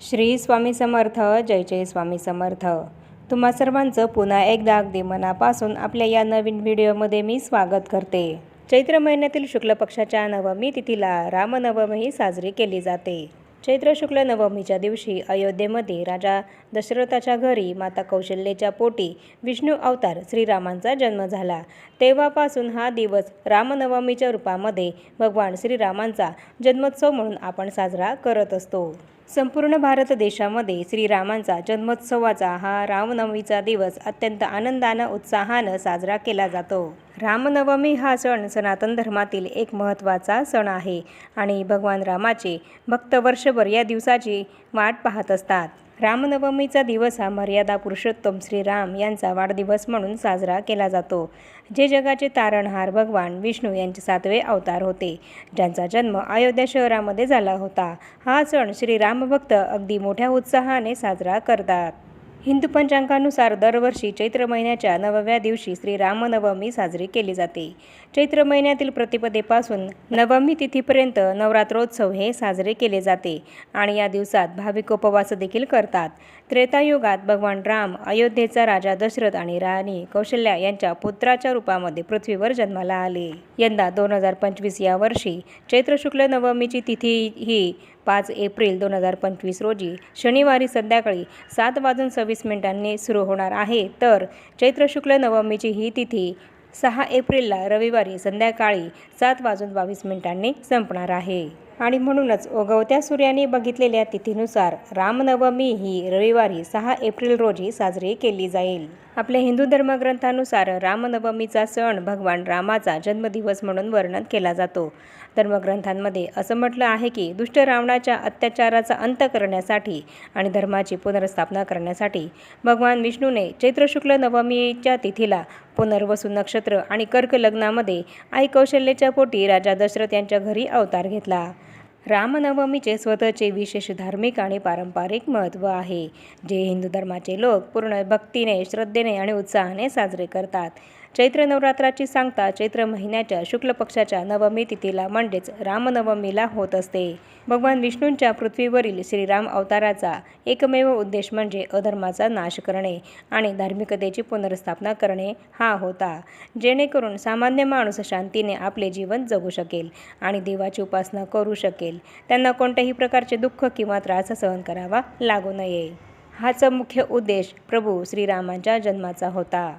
श्री स्वामी समर्थ जय जय स्वामी समर्थ. तुम्हा सर्वांचं पुन्हा एकदा अगदी मनापासून आपल्या या नवीन व्हिडिओमध्ये मी स्वागत करते. चैत्र महिन्यातील शुक्ल पक्षाच्या नवमी तिथीला रामनवमी साजरी केली जाते. चैत्र शुक्ल नवमीच्या दिवशी अयोध्येमध्ये राजा दशरथाच्या घरी माता कौशल्येच्या पोटी विष्णू अवतार श्रीरामांचा जन्म झाला. तेव्हापासून हा दिवस रामनवमीच्या रूपामध्ये भगवान श्रीरामांचा जन्मोत्सव म्हणून आपण साजरा करत असतो. संपूर्ण भारत देशामध्ये श्रीरामांचा जन्मोत्सवाचा हा रामनवमीचा दिवस अत्यंत आनंदानं उत्साहानं साजरा केला जातो. रामनवमी हा सण सनातन धर्मातील एक महत्त्वाचा सण आहे आणि भगवान रामाचे भक्त वर्षभर या दिवसाची वाट पाहत असतात. रामनवमीचा दिवस हा मर्यादा पुरुषोत्तम श्रीराम यांचा वाढदिवस म्हणून साजरा केला जातो. जे जगाचे तारणहार भगवान विष्णू यांचे सातवे अवतार होते. ज्यांचा जन्म अयोध्या शहरामध्ये झाला होता. हा सण श्रीरामभक्त अगदी मोठ्या उत्साहाने साजरा करतात. हिंदू पंचांगानुसार दरवर्षी चैत्र महिन्याच्या नवव्या दिवशी श्रीरामनवमी साजरी केली जाते. चैत्र महिन्यातील प्रतिपदेपासून नवमी तिथीपर्यंत नवरात्रोत्सव हे साजरे केले जाते आणि या दिवसात भाविक उपवास देखील करतात. त्रेतायुगात भगवान राम अयोध्येचा राजा दशरथ आणि राणी कौशल्या यांच्या पुत्राच्या रूपामध्ये पृथ्वीवर जन्माला आले. यंदा दोन हजार पंचवीस या वर्षी चैत्र शुक्ल नवमीची तिथी ही पाच एप्रिल दोन हजार पंचवीस रोजी शनिवारी संध्याकाळी सात वाजून सव्वीस मिनिटांनी सुरू होणार आहे. तर चैत्र शुक्ल नवमीची ही तिथी सहा एप्रिलला रविवारी संध्याकाळी सात वाजून बावीस मिनिटांनी संपणार आहे. आणि म्हणूनच उगवत्या सूर्याने बघितलेल्या तिथीनुसार रामनवमी ही रविवारी सहा एप्रिल रोजी साजरी केली जाईल. आपल्या हिंदू धर्मग्रंथानुसार रामनवमीचा सण भगवान रामाचा जन्मदिवस म्हणून वर्णन केला जातो. धर्मग्रंथांमध्ये असं म्हटलं आहे की दुष्ट रावणाच्या अत्याचाराचा अंत करण्यासाठी आणि धर्माची पुनर्स्थापना करण्यासाठी भगवान विष्णूने चैत्र शुक्ल नवमीच्या तिथीला पुनर्वसू नक्षत्र आणि कर्क लग्नामध्ये आई कौशल्याच्या पोटी राजा दशरथ यांच्या घरी अवतार घेतला. रामनवमीचे स्वतःचे विशेष धार्मिक आणि पारंपरिक महत्त्व आहे. जे हिंदू धर्माचे लोक पूर्ण भक्तीने श्रद्धेने आणि उत्साहाने साजरे करतात. चैत्र नवरात्राची सांगता चैत्र महिन्याच्या शुक्ल पक्षाच्या नवमी तिथीला म्हणजेच रामनवमीला होत असते. भगवान विष्णूंच्या पृथ्वीवरील श्रीराम अवताराचा एकमेव उद्देश म्हणजे अधर्माचा नाश करणे आणि धार्मिकतेची पुनर्स्थापना करणे हा होता. जेणेकरून सामान्य माणूस शांतीने आपले जीवन जगू शकेल आणि देवाची उपासना करू शकेल. त्यांना कोणत्याही प्रकारचे दुःख किंवा त्रास सहन करावा लागू नये. हाचा मुख्य उद्देश प्रभू श्रीरामांच्या जन्माचा होता.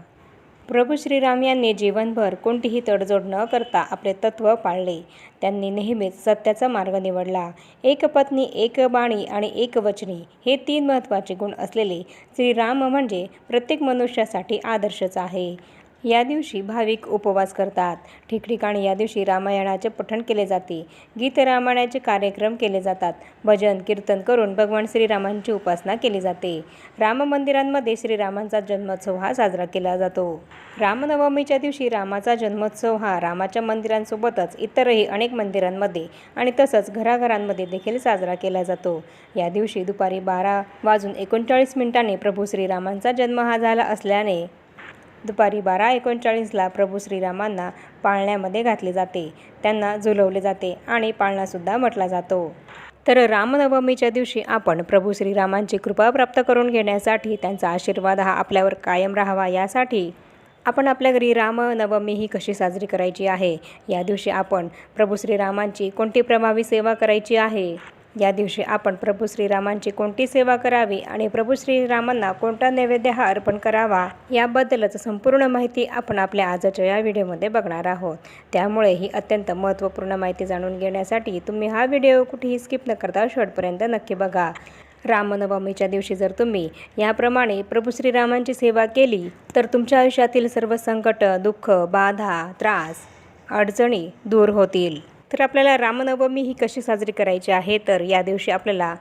प्रभू श्रीराम यांनी जीवनभर कोणतीही तडजोड न करता आपले तत्त्व पाळले. त्यांनी नेहमीच सत्याचा मार्ग निवडला. एक पत्नी एक बाणी आणि एक वचनी हे तीन महत्त्वाचे गुण असलेले श्रीराम म्हणजे प्रत्येक मनुष्यासाठी आदर्शच आहे. या दिवशी भाविक उपवास करतात. ठिकठिकाणी या दिवशी रामायणाचे पठण केले जाते. गीत रामायणाचे कार्यक्रम केले जातात. भजन कीर्तन करून भगवान श्रीरामांची उपासना केली जाते. राम मंदिरांमध्ये श्रीरामांचा जन्मोत्सव हा साजरा केला जातो. रामनवमीच्या दिवशी रामाचा जन्मोत्सव हा रामाच्या मंदिरांसोबतच इतरही अनेक मंदिरांमध्ये आणि तसंच घराघरांमध्ये देखील साजरा केला जातो. या दिवशी दुपारी बारा वाजून एकोणचाळीस मिनिटांनी प्रभू श्रीरामांचा जन्म हा झाला असल्याने दुपारी बारा एकोणचाळीसला प्रभू श्रीरामांना पाळण्यामध्ये घातले जाते. त्यांना झुलवले जाते आणि पाळणासुद्धा म्हटला जातो. तर रामनवमीच्या दिवशी आपण प्रभू श्रीरामांची कृपा प्राप्त करून घेण्यासाठी त्यांचा आशीर्वाद हा आपल्यावर कायम राहावा यासाठी आपण आपल्या घरी रामनवमी ही कशी साजरी करायची आहे? या दिवशी आपण प्रभू श्रीरामांची कोणती प्रभावी सेवा करायची आहे? या दिवशी आपण प्रभू श्रीरामांची कोणती सेवा करावी आणि प्रभू श्रीरामांना कोणता नैवेद्य हा अर्पण करावा याबद्दलच संपूर्ण माहिती आपण आपल्या आजच्या या व्हिडिओमध्ये बघणार आहोत. त्यामुळे ही अत्यंत महत्त्वपूर्ण माहिती जाणून घेण्यासाठी तुम्ही हा व्हिडिओ कुठेही स्किप न करता शेवटपर्यंत नक्की बघा. रामनवमीच्या दिवशी जर तुम्ही याप्रमाणे प्रभू श्रीरामांची सेवा केली तर तुमच्या आयुष्यातील सर्व संकट दुःख बाधा त्रास अडचणी दूर होतील. तर आपल्याला रामनवमी ही कशी साजरी करायची आहे? तर या दिवशी आपल्याला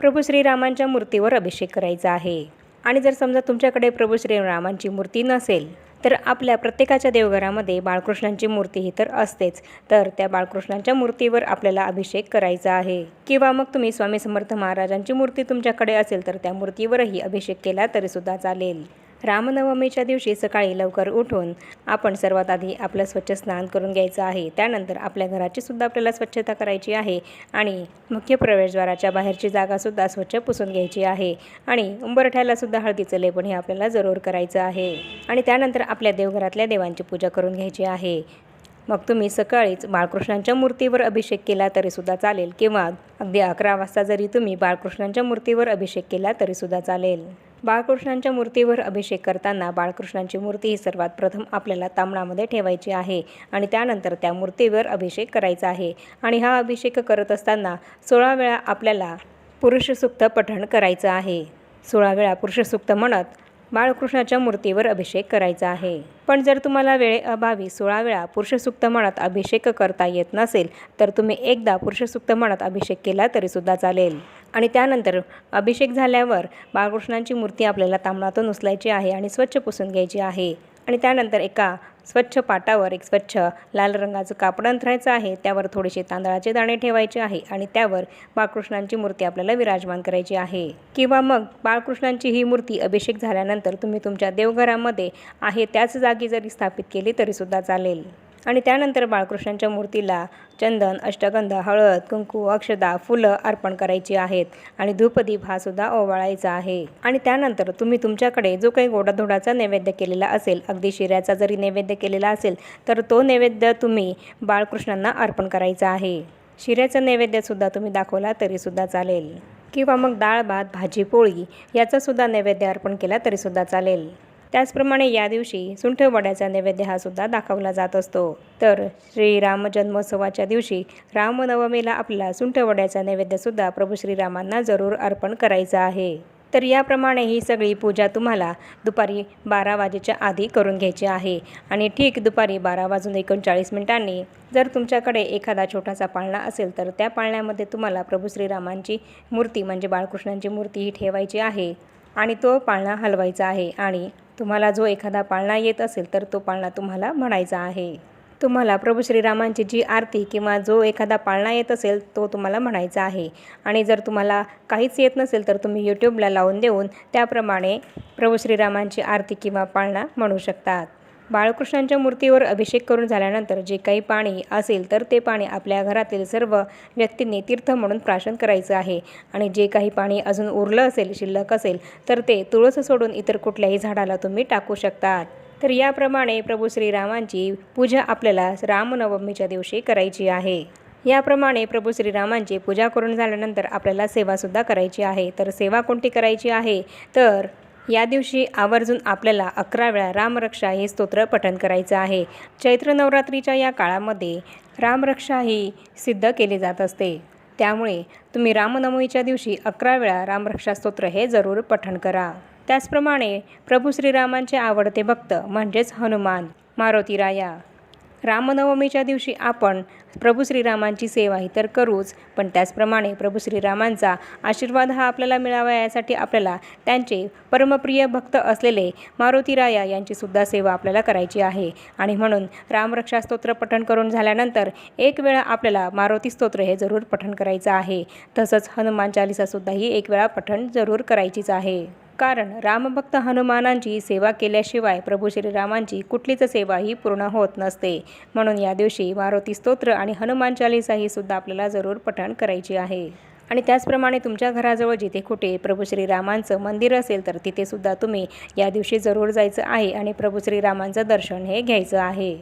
प्रभू श्रीरामांच्या मूर्तीवर अभिषेक करायचा आहे. आणि जर समजा तुमच्याकडे प्रभू श्रीरामांची मूर्ती नसेल तर आपल्या प्रत्येकाच्या देवघरामध्ये बाळकृष्णांची मूर्ती ही तर असतेच. तर त्या बाळकृष्णांच्या मूर्तीवर आपल्याला अभिषेक करायचा आहे. किंवा मग तुम्ही स्वामी समर्थ महाराजांची मूर्ती तुमच्याकडे असेल तर त्या मूर्तीवरही अभिषेक केला तरीसुद्धा चालेल. रामनवमीच्या दिवशी सकाळी लवकर उठून आपण सर्वात आधी आपलं स्वच्छ स्नान करून घ्यायचं आहे. त्यानंतर आपल्या घराची सुद्धा आपल्याला स्वच्छता करायची आहे आणि मुख्य प्रवेशद्वाराच्या बाहेरची जागासुद्धा स्वच्छ पुसून घ्यायची आहे आणि उंबरठ्यालासुद्धा हळदीचं लेपन हे आपल्याला जरूर करायचं आहे. आणि त्यानंतर आपल्या देवघरातल्या देवांची पूजा करून घ्यायची आहे. मग तुम्ही सकाळीच बाळकृष्णांच्या मूर्तीवर अभिषेक केला तरीसुद्धा चालेल किंवा अगदी अकरा वाजता जरी तुम्ही बाळकृष्णांच्या मूर्तीवर अभिषेक केला तरीसुद्धा चालेल. बाळकृष्णांच्या मूर्तीवर अभिषेक करताना बाळकृष्णांची मूर्ती ही सर्वात प्रथम आपल्याला तांबणामध्ये ठेवायची आहे आणि त्यानंतर त्या मूर्तीवर अभिषेक करायचा आहे. आणि हा अभिषेक करत असताना सोळा वेळा आपल्याला पुरुषसुक्त पठण करायचं आहे. सोळा वेळा पुरुषसुक्त म्हणत बाळकृष्णाच्या मूर्तीवर अभिषेक करायचा आहे. पण जर तुम्हाला वेळेअभावी सोळा वेळा पुरुषसुक्त म्हणत अभिषेक करता येत नसेल तर तुम्ही एकदा पुरुषसुक्त म्हणत अभिषेक केला तरीसुद्धा चालेल. आणि त्यानंतर अभिषेक झाल्यावर बाळकृष्णांची मूर्ती आपल्याला तांबणातून उचलायची आहे आणि स्वच्छ पुसून घ्यायची आहे. आणि त्यानंतर एका स्वच्छ पाटावर एक स्वच्छ लाल रंगाचं कापड अंथरायचं आहे. त्यावर थोडेसे तांदळाचे दाणे ठेवायचे आहे आणि त्यावर बाळकृष्णांची मूर्ती आपल्याला विराजमान करायची आहे. किंवा मग बाळकृष्णांची ही मूर्ती अभिषेक झाल्यानंतर तुम्ही तुमच्या देवघरामध्ये आहे त्याच जागी जरी स्थापित केली तरीसुद्धा चालेल. आणि त्यानंतर बाळकृष्णांच्या मूर्तीला चंदन अष्टगंध हळद कुंकू अक्षदा फुलं अर्पण करायची आहेत आणि धूपदीप हा सुद्धा ओवाळायचा आहे. आणि त्यानंतर तुम्ही तुमच्याकडे जो काही गोडाधोडाचा नैवेद्य केलेला असेल अगदी शिऱ्याचा जरी नैवेद्य केलेला असेल तर तो नैवेद्य तुम्ही बाळकृष्णांना अर्पण करायचा आहे. शिऱ्याचा नैवेद्यसुद्धा तुम्ही दाखवला तरीसुद्धा चालेल. किंवा मग डाळ भात भाजी पोळी याचासुद्धा नैवेद्य अर्पण केला तरीसुद्धा चालेल. त्याचप्रमाणे या दिवशी सुंठवड्याचा नैवेद्य हा सुद्धा दाखवला जात असतो. तर श्रीराम जन्मोत्सवाच्या दिवशी रामनवमीला आपला सुंठवड्याचा नैवेद्यसुद्धा प्रभू श्रीरामांना जरूर अर्पण करायचा आहे. तर याप्रमाणे ही सगळी पूजा तुम्हाला दुपारी बारा वाजेच्या आधी करून घ्यायची आहे. आणि ठीक दुपारी बारा वाजून एकोणचाळीस मिनिटांनी जर तुमच्याकडे एखादा छोटासा पाळणा असेल तर त्या पाळण्यामध्ये तुम्हाला प्रभू श्रीरामांची मूर्ती म्हणजे बाळकृष्णांची मूर्ती ही ठेवायची आहे. आणि तो पाळणा हलवायचा आहे. आणि तुम्हाला जो एखादा पाळणा येत असेल तर तो पाळणा तुम्हाला म्हणायचा आहे. तुम्हाला प्रभू श्रीरामांची जी आरती किंवा जो एखादा पाळणा येत असेल तो तुम्हाला म्हणायचा आहे. आणि जर तुम्हाला काहीच येत नसेल तर तुम्ही यूट्यूबला लावून देऊन त्याप्रमाणे प्रभू श्रीरामांची आरती किंवा पाळणा म्हणू शकतात. बाळकृष्णांच्या मूर्तीवर अभिषेक करून झाल्यानंतर जे काही पाणी असेल तर ते पाणी आपल्या घरातील सर्व व्यक्तींनी तीर्थ म्हणून प्राशन करायचं आहे. आणि जे काही पाणी अजून उरलं असेल शिल्लक असेल तर ते तुळस सोडून इतर कुठल्याही झाडाला तुम्ही टाकू शकतात. तर याप्रमाणे प्रभू श्रीरामांची पूजा आपल्याला रामनवमीच्या दिवशी करायची आहे. याप्रमाणे प्रभू श्रीरामांची पूजा करून झाल्यानंतर आपल्याला सेवासुद्धा करायची आहे. तर सेवा कोणती करायची आहे? तर या दिवशी आवर्जून आपल्याला अकरा वेळा रामरक्षा हे स्तोत्र पठण करायचं आहे. चैत्र नवरात्रीच्या या काळामध्ये रामरक्षा ही सिद्ध केली जात असते. त्यामुळे तुम्ही रामनवमीच्या दिवशी अकरा वेळा रामरक्षा स्तोत्र हे जरूर पठण करा. त्याचप्रमाणे प्रभू श्रीरामांचे आवडते भक्त म्हणजेच हनुमान मारुती राया रामनवमीच्या दिवशी आपण प्रभू श्रीरामांची सेवा ही तर करूच पण त्याचप्रमाणे प्रभू श्रीरामांचा आशीर्वाद हा आपल्याला मिळावा यासाठी आपल्याला त्यांचे परमप्रिय भक्त असलेले मारुतीराया यांचीसुद्धा यांची सुद्धा सेवा आपल्याला करायची आहे. आणि म्हणून रामरक्षा स्तोत्र पठण करून झाल्यानंतर एक वेळा आपल्याला मारुती स्तोत्र हे जरूर पठण करायचं आहे. तसंच हनुमान चालिसासुद्धाही एक वेळा पठण जरूर करायचीच आहे. कारण रामभक्त हनुमानांची सेवा केल्याशिवाय प्रभू श्रीरामांची कुठलीच सेवा ही पूर्ण होत नसते. म्हणून या दिवशी मारुती स्तोत्र आणि हनुमान चालिसा ही सुद्धा आपल्याला जरूर पठण करायची आहे. आणि त्याचप्रमाणे तुमच्या घराजवळ जिथे कुठे प्रभू श्रीरामांचं मंदिर असेल तर तिथेसुद्धा तुम्ही या दिवशी जरूर जायचं आहे आणि प्रभू श्रीरामांचं दर्शन हे घ्यायचं आहे.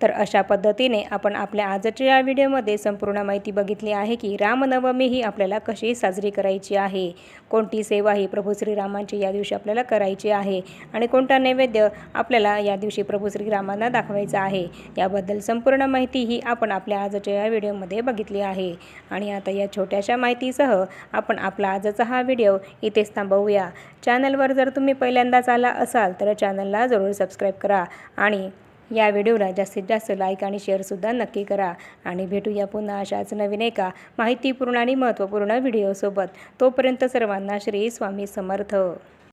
तर अशा पद्धतीने आपण आपल्या आजच्या या व्हिडिओमध्ये संपूर्ण माहिती बघितली आहे की रामनवमी ही आपल्याला कशी साजरी करायची आहे? कोणती सेवा ही प्रभू श्रीरामांची या दिवशी आपल्याला करायची आहे? आणि कोणता नैवेद्य आपल्याला या दिवशी प्रभू श्रीरामांना दाखवायचा आहे? याबद्दल संपूर्ण माहिती ही आपण आपल्या आजच्या या व्हिडिओमध्ये बघितली आहे. आणि आता या छोट्याशा माहितीसह आपण आपला आजचा हा व्हिडिओ इथेच थांबवूया. चॅनलवर जर तुम्ही पहिल्यांदाच आला असाल तर चॅनलला जरूर सबस्क्राईब करा आणि या व्हिडिओला जास्तीत जास्त लाईक आणि शेअरसुद्धा नक्की करा. आणि भेटूया पुन्हा अशाच नवीन एका माहितीपूर्ण आणि महत्त्वपूर्ण व्हिडिओसोबत तोपर्यंत सर्वांना श्री स्वामी समर्थ.